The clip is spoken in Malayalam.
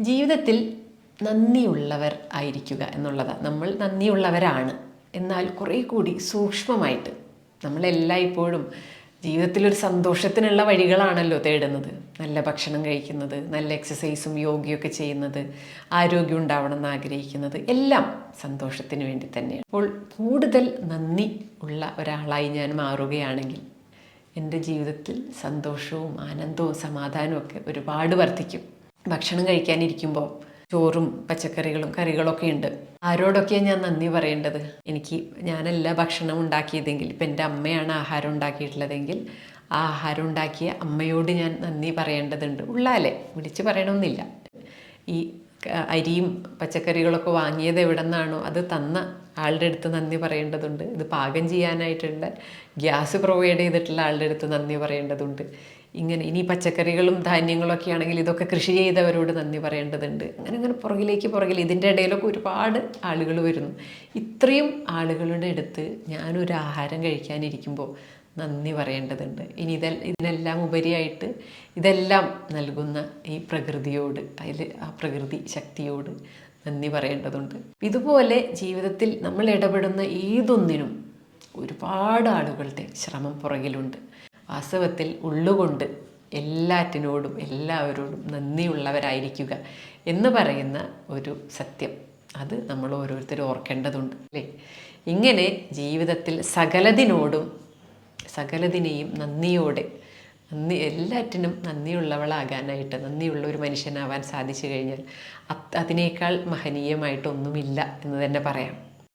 ജീവിതത്തിൽ നന്ദിയുള്ളവർ ആയിരിക്കുക എന്നുള്ളതാണ് നമ്മൾ നന്ദിയുള്ളവരാണ്. എന്നാൽ കുറേ കൂടി സൂക്ഷ്മമായിട്ട് നമ്മളെല്ലായ്പ്പോഴും ജീവിതത്തിലൊരു സന്തോഷത്തിനുള്ള വഴികളാണല്ലോ തേടുന്നത്. നല്ല ഭക്ഷണം കഴിക്കുന്നത് നല്ല എക്സസൈസും യോഗയൊക്കെ ചെയ്യുന്നത് ആരോഗ്യം ഉണ്ടാവണം എന്ന് ആഗ്രഹിക്കുന്നത് എല്ലാം സന്തോഷത്തിന് വേണ്ടി തന്നെയാണ്. അപ്പോൾ കൂടുതൽ നന്ദി ഉള്ള ഒരാളായി ഞാൻ മാറുകയാണെങ്കിൽ എന്റെ ജീവിതത്തിൽ സന്തോഷവും ആനന്ദവും സമാധാനവും ഒക്കെ ഒരുപാട് വർദ്ധിക്കും. ഭക്ഷണം കഴിക്കാനിരിക്കുമ്പോൾ ചോറും പച്ചക്കറികളും കറികളൊക്കെ ഉണ്ട്. ആരോടൊക്കെയാണ് ഞാൻ നന്ദി പറയേണ്ടത്? എനിക്ക് ഞാനല്ല ഭക്ഷണം ഉണ്ടാക്കിയതെങ്കിൽ ഇപ്പം എന്റെ അമ്മയാണ് ആഹാരം ഉണ്ടാക്കിയിട്ടുള്ളതെങ്കിൽ ആ ആഹാരം ഉണ്ടാക്കിയ അമ്മയോട് ഞാൻ നന്ദി പറയേണ്ടതുണ്ട്. ഉള്ളാലേ വിളിച്ച് പറയണമെന്നില്ല ഈ അരിയും പച്ചക്കറികളൊക്കെ വാങ്ങിയത് എവിടെ നിന്നാണോ അത് തന്ന ആളുടെ അടുത്ത് നന്ദി പറയേണ്ടതുണ്ട്. ഇത് പാകം ചെയ്യാനായിട്ടുള്ള ഗ്യാസ് പ്രൊവൈഡ് ചെയ്തിട്ടുള്ള ആളുടെ അടുത്ത് നന്ദി പറയേണ്ടതുണ്ട്. ഇങ്ങനെ ഇനി പച്ചക്കറികളും ധാന്യങ്ങളും ഒക്കെ ആണെങ്കിൽ ഇതൊക്കെ കൃഷി ചെയ്തവരോട് നന്ദി പറയേണ്ടതുണ്ട്. അങ്ങനെ അങ്ങനെ പുറകിലേക്ക് പുറകിൽ ഇതിന്റെ ഇടയിലൊക്കെ ഒരുപാട് ആളുകൾ വരുന്നു. ഇത്രയും ആളുകളുടെ അടുത്ത് ഞാനൊരു ആഹാരം കഴിക്കാനിരിക്കുമ്പോൾ നന്ദി പറയേണ്ടതുണ്ട്. ഇനി ഇതെ ഇതിനെല്ലാം ഉപരിയായിട്ട് ഇതെല്ലാം നൽകുന്ന ഈ പ്രകൃതിയോട് അതിൽ ആ പ്രകൃതി ശക്തിയോട് നന്ദി പറയേണ്ടതുണ്ട്. ഇതുപോലെ ജീവിതത്തിൽ നമ്മൾ ഇടപെടുന്ന ഏതൊന്നിനും ഒരുപാട് ആളുകളുടെ ശ്രമം പുറകിലുണ്ട്. വാസ്തവത്തിൽ ഉള്ളുകൊണ്ട് എല്ലാറ്റിനോടും എല്ലാവരോടും നന്ദിയുള്ളവരായിരിക്കുക എന്ന് പറയുന്ന ഒരു സത്യം. അത് നമ്മൾ ഓരോരുത്തരും ഓർക്കേണ്ടതുണ്ട് അല്ലേ? ഇങ്ങനെ ജീവിതത്തിൽ സകലതിനോടും സകലതിനെയും നന്ദിയോടെ നന്ദി എല്ലാറ്റിനും നന്ദിയുള്ളവളാകാനായിട്ട് നന്ദിയുള്ള ഒരു മനുഷ്യനാവാൻ സാധിച്ചു കഴിഞ്ഞാൽ അതിനേക്കാൾ മഹനീയമായിട്ടൊന്നുമില്ല എന്ന് തന്നെ പറയാം.